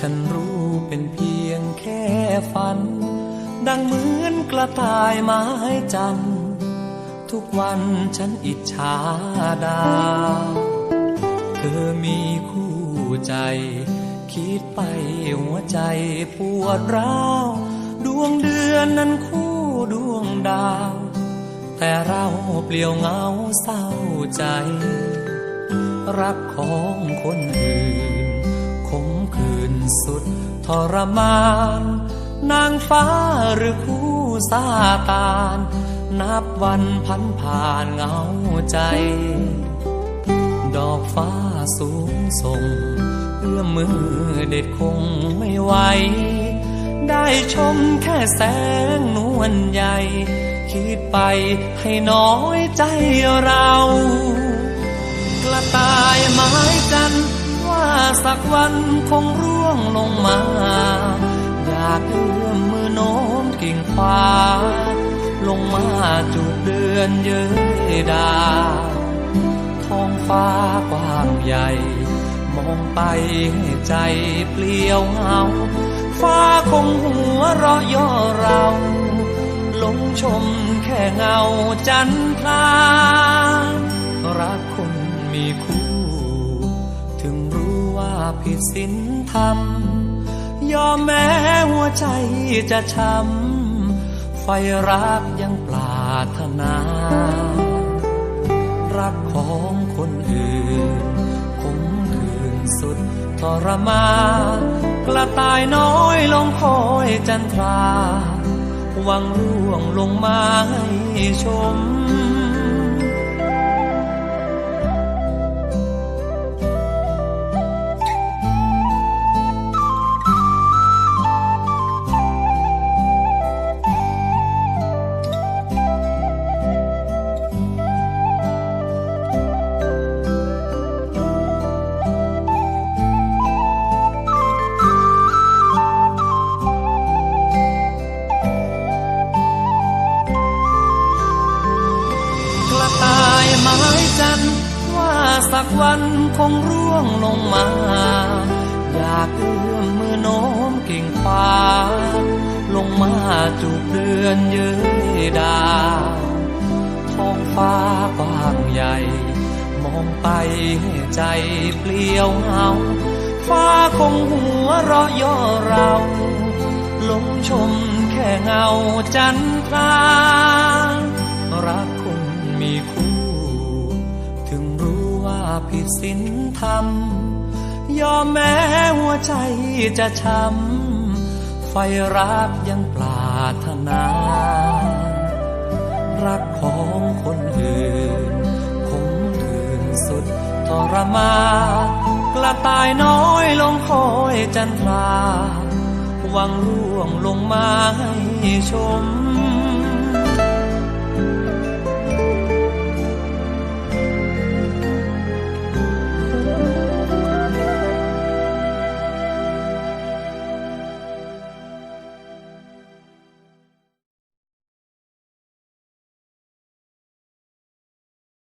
ฉันรู้เป็นเพียงแค่ฝัน ดังเหมือนกระต่ายไม้จันทุกวันฉันอิจฉาดาวเธอมีคู่ใจ คิดไปหัวใจปวดร้าว ดวงเดือนนั้นคู่ดวงดาว แต่เราเปลี่ยวเหงาเศร้าใจ รักของคนอื่น คมคืนสุดทรมาน นางฟ้าหรือคู่ซาตาน นับวันพันผ่านเหงาใจ ดอกฟ้าสูงส่งเอื้อมมือเด็ดคงไม่ไหวได้ชมแค่แสงนวลใหญ่ คิดไปให้น้อยใจเรา กระต่ายไม้จันทร์ สักวันคงร่วงลงมา อยากเอื้อมมือโน้มกิ่งฟ้า ลงมาจูบเดือนเย้ยดา ท้องฟ้ากว้างใหญ่ มองไปใใจเปลี่ยวเหงา ฟ้าคงหัวเราะย่อเราหลงชมแค่เงาจันทรารักคนมีคู่ ผิดศีลธรรม ยอมแม้หัวใจจะช้ำไฟรักยังปรารถนา รักของคนอื่นคงคืนสุดทรมานกระต่ายน้อยลงคอยจันทราหวังร่วงลงมาให้ชมาสักวันคงร่วงลงมา อยากเอื้อมมือโน้มกิ่งฟ้า ลงมาจูบเดือนเย้ยดาวท้องฟ้ากว้างใหญ่ มองไปให้ใจเปลี่ยวเหงาฟ้าคงหัวเราะย่อเราลงชมแค่เงาจันทรารักคนมีคู่ ถึงรู้ ผิดศีลธรรม ยอมแม้หัวใจจะช้ำ ไฟรักยังปรารถนา รักของคนอื่นคงคืนสุดทรมานกระต่ายน้อยลงคอยจันทรา วังร่วงลงมาให้ชม